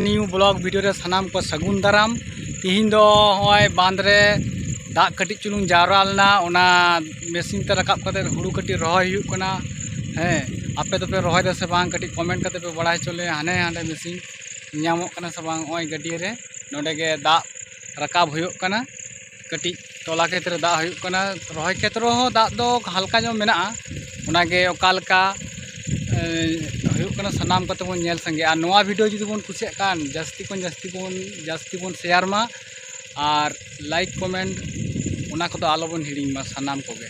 new blog video रे सानाम को सगुन दाराम तिहिन दो होय बांध रे दाग कटिज चुलुंग जावरा लेना ओना मेसिन ते रकाब कते हुड़ू कटिज रॉय हुयुग कना हे आपे तो पे रॉय दे से बांग कटिज कमेंट कते पे बड़ाय चले हाने हाने मेसिन ᱧᱟᱢᱚᱜ ᱠᱟᱱᱟ ᱥᱮ ᱵᱟᱝ ᱱᱚᱜᱼᱚᱭ ᱜᱟᱹᱰᱭᱟᱹ ᱨᱮ ᱱᱚᱰᱮ ᱜᱮ ᱫᱟᱜ ᱨᱟᱠᱟᱵ ᱦᱩᱭᱩᱜ ᱠᱟᱱᱟ ᱠᱟᱹᱴᱤᱡ ᱛᱚᱞᱟ ᱠᱷᱮᱛ ᱨᱮ ᱫᱟᱜ ᱦᱩᱭᱩᱜ ᱠᱟᱱᱟ ᱨᱚᱦᱚᱭ ᱠᱷᱮᱛ ᱨᱮᱦᱚᱸ ᱫᱟᱜ ᱫᱚ ᱦᱟᱞᱠᱟ ᱧᱚᱜ ᱢᱮᱱᱟᱜᱼᱟ ᱚᱱᱟᱜᱮ ᱚᱠᱟ ᱞᱮᱠᱟ ᱦᱩᱭᱩᱜ ᱠᱟᱱᱟ ᱥᱟᱱᱟᱢ ᱠᱚᱛᱮ ᱵᱚᱱ ᱧᱮᱞ ᱥᱟᱸᱜᱮ ᱟᱨ ᱱᱚᱣᱟ ᱵᱷᱤᱰᱤᱭᱳ ᱡᱩᱫᱤ ᱵᱚᱱ ᱠᱩᱥᱤᱭᱟᱜ ᱠᱷᱟᱱ ᱡᱟᱹᱥᱛᱤ ᱠᱷᱚᱱ ᱡᱟᱹᱥᱛᱤ ᱵᱚᱱ ᱡᱟᱹᱥᱛᱤ ᱵᱚᱱ ᱥᱮᱭᱟᱨ ᱢᱟ ᱟᱨ ᱞᱟᱭᱤᱠ ᱠᱚᱢᱮᱱᱴ ᱚᱱᱟ ᱠᱚᱫᱚ ᱟᱞᱚᱵᱚᱱ ᱦᱤᱲᱤᱧ ᱢᱟ ᱥᱟᱱᱟᱢ ᱠᱚᱜᱮ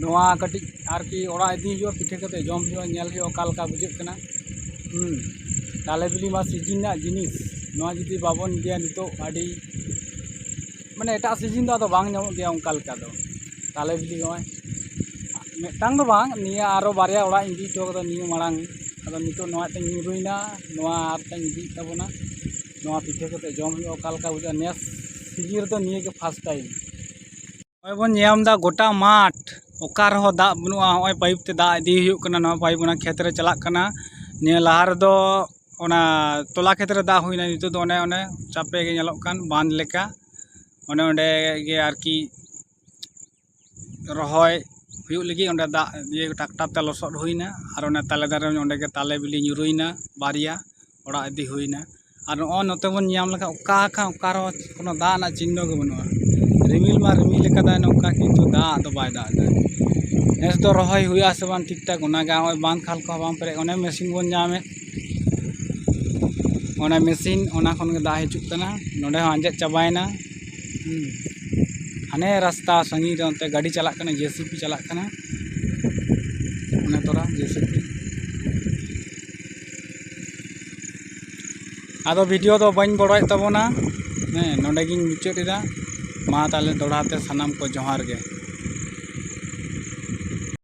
ᱱᱚᱣᱟ ᱠᱟᱹᱴᱤᱡ ᱟᱨᱠᱤ ᱚᱲᱟᱜ ᱤᱫᱤ ᱦᱩᱭᱩᱜᱼᱟ ᱯᱤᱴᱷᱟᱹ ᱠᱟᱛᱮ ᱡᱚᱢ ᱦᱩᱭᱩᱜᱼᱟ ᱧᱮᱞ ᱦᱩᱭᱩᱜᱼᱟ ᱚᱠᱟ ᱞᱮᱠᱟ ᱵᱩᱡᱷᱟᱹᱜ ᱠᱟᱱᱟ ᱦᱩᱸ ᱛᱟᱞᱮ ᱵᱤᱞᱤ ᱢᱟ ᱥᱤᱡᱤᱱ ᱨᱮᱱᱟᱜ ᱡᱤᱱᱤᱥ ᱱᱚᱣᱟ ᱡᱩᱫᱤ ᱵᱟᱵᱚᱱ ᱤᱫᱤᱭᱟ ᱱᱤᱛᱚᱜ ᱟᱹᱰᱤ ᱢᱟᱱᱮ ᱮᱴᱟᱜ ᱥᱤᱡᱤᱱ ᱫᱚ ᱟᱫᱚ ᱵᱟᱝ ᱧᱟᱢᱚᱜ ᱜᱮᱭᱟ ᱚᱱᱠᱟ ᱞᱮᱠᱟ ᱫᱚ ᱛᱟᱞᱮ ᱵᱤᱞᱤ ᱱᱚᱜᱼᱚᱭ ᱢᱤᱫᱴᱟᱝ ᱫᱚ ᱵᱟᱝ ᱱᱤᱭᱟᱹ ᱟᱨᱚ ᱵᱟᱨᱭᱟ ᱚᱲᱟᱜ ᱤᱧ ᱤᱫᱤ ᱦᱚᱴᱚ ᱠᱟᱫᱟ ᱱᱤᱭᱟᱹ ᱢᱟᱲᱟᱝ ᱟᱫᱚ ᱱᱤᱛᱚᱜ ᱱᱚᱣᱟ ᱛᱮᱧ ᱧᱩᱨᱩᱭᱱᱟ ᱱᱚᱣᱟ ᱟᱨ ᱛᱮᱧ ᱤᱫᱤᱭᱮᱫ ᱛᱟᱵᱚᱱᱟ ᱱᱚᱣᱟ ᱯᱤᱴᱷᱟᱹ ᱠᱟᱛᱮ ᱡᱚᱢ ᱦᱩᱭᱩᱜᱼᱟ ᱚᱠᱟ ᱞᱮᱠᱟ ᱵᱩᱡᱷᱟᱹᱜᱼᱟ ᱱᱮᱥ ᱥᱤᱡᱤᱱ ᱨᱮᱫᱚ ᱱᱤᱭᱟᱹ ᱜᱮ ᱯᱷᱟᱥᱴ ᱴᱟᱭᱤᱢ ᱱᱚᱜᱼᱚᱭ ᱵᱚᱱ ᱧᱟᱢ ᱮᱫᱟ ᱜᱚᱴᱟ ᱢᱟᱴᱷ ᱚᱠᱟ ᱨᱮᱦᱚᱸ ᱫᱟᱜ ᱵᱟᱹᱱᱩᱜᱼᱟ ᱱᱚᱜᱼᱚᱭ ᱯᱟᱭᱤᱯ ᱛᱮ ᱫᱟᱜ ᱤᱫᱤ ᱦᱩᱭᱩᱜ ᱠᱟᱱᱟ ᱱᱚᱣᱟ ᱯᱟᱭᱤᱯ ᱚᱱᱟ ᱠᱷᱮᱛ ᱨᱮ ᱪᱟᱞᱟᱜ ᱠᱟᱱᱟ ᱱᱤᱭᱟᱹ ᱞᱟᱦᱟ ᱨᱮᱫᱚ ᱚᱱᱟ ᱛᱚᱞᱟ ᱠᱷᱮᱛ ᱨᱮ ᱫᱟᱜ ᱦᱩᱭᱱᱟ ᱱᱤᱛᱚᱜ ᱫᱚ ᱚᱱᱮ ᱚᱱᱮ ᱪᱟᱯᱮ ᱜᱮ ᱧᱮᱞᱚᱜ ᱠᱟᱱ ᱵᱟᱸᱫ ᱞᱮᱠᱟ ᱚᱱᱮ ᱚᱸᱰᱮ ᱜᱮ ᱟᱨᱠᱤ ᱨᱚᱦᱚᱭ ᱦᱩᱭᱩᱜ ᱞᱟᱹᱜᱤᱫ ᱚᱸᱰᱮ ᱫᱟᱜ ᱤᱭᱟᱹ ᱴᱨᱟᱠᱴᱟᱨ ᱛᱮ ᱞᱚᱥᱚᱫ ᱦᱩᱭᱱᱟ ᱟᱨ ᱚᱱᱟ ᱛᱟᱞᱮ ᱫᱟᱨᱮ ᱚᱸᱰᱮ ᱜᱮ ᱛᱟᱞᱮ ᱵᱤᱞᱤ ᱧᱩᱨᱩᱭᱱᱟ ᱵᱟᱨᱭᱟ ᱚᱲᱟᱜ ᱤᱫᱤ ᱦᱩᱭᱱᱟ ᱟᱨ ᱱᱚᱜᱼᱚᱭ ᱱᱚᱛᱮ ᱵᱚᱱ ᱧᱟᱢ ᱞᱮᱠᱷᱟᱱ ᱚᱠᱟ ᱠᱷᱟᱱ ᱚᱠᱟ ᱨᱮᱦᱚᱸ ᱠᱳᱱᱳ ᱫᱟᱜ ᱨᱮᱱᱟᱜ ᱪᱤᱦᱱᱚ ᱜᱮ ᱵᱟᱹᱱᱩᱜᱼᱟ ᱨᱤᱢᱤᱞ ᱢᱟ ᱨᱤᱢᱤᱞ ᱟᱠᱟᱫᱟᱭ ᱱᱚᱝᱠᱟ ᱠᱤᱱᱛᱩ ᱫᱟᱜ ᱫᱚ ᱵᱟᱭ ᱫᱟᱜ ᱮᱫᱟ ᱱᱮᱥ ᱫᱚ ᱨᱚᱦᱚᱭ ᱦᱩᱭᱩᱜᱼᱟ ᱥᱮ ᱵᱟᱝ ᱴᱷᱤᱠ ᱴᱷᱟᱠ ᱚᱱᱟᱜᱮ ᱱᱚᱜᱼᱚᱭ ᱵᱟᱸᱫ ᱠᱷᱟᱞ ᱠᱚᱦᱚᱸ ᱵᱟᱝ ᱯᱮᱨᱮᱡ ᱚᱱᱮ ᱢᱮᱥᱤᱱ ᱵᱚᱱ ᱧᱟᱢᱮᱫ ᱚᱱᱟ ᱢᱮᱥᱤᱱ ᱚᱱᱟ ᱠᱷᱚᱱ ᱜᱮ ᱫᱟᱜ ᱦᱤᱡᱩᱜ ᱠᱟᱱᱟ ᱱᱚᱰᱮ ᱦᱚᱸ ᱟᱸᱡᱮᱫ ᱪᱟᱵᱟᱭᱮᱱᱟ ᱦᱩᱸ ᱦᱟᱱᱮ ᱨᱟᱥᱛᱟ ᱥᱟᱺᱜᱤᱧ ᱨᱮ ᱚᱱᱛᱮ ᱜᱟᱹᱰᱤ ᱪᱟᱞᱟᱜ ᱠᱟᱱᱟ ᱡᱮᱥᱤᱯᱤ ᱪᱟᱞᱟᱜ ᱠᱟᱱᱟ ᱚᱱᱮ ᱛᱚᱨᱟ ᱡᱮᱥᱤᱯᱤ ᱟᱫᱚ ᱵᱷᱤᱰᱤᱭᱳ ᱫᱚ ᱵᱟᱹᱧ ᱵᱚᱲᱚᱭᱮᱫ ᱛᱟᱵᱚᱱᱟ ᱦᱮᱸ ᱱᱚᱰᱮ ᱜᱤᱧ ᱢᱩᱪᱟᱹᱫ ᱮᱫᱟ ᱢᱟ ᱛᱟᱦᱞᱮ ᱫᱚᱦᱲᱟ ᱛᱮ ᱥᱟᱱᱟᱢ ᱠᱚ ᱡᱚᱦᱟᱨ ᱜᱮ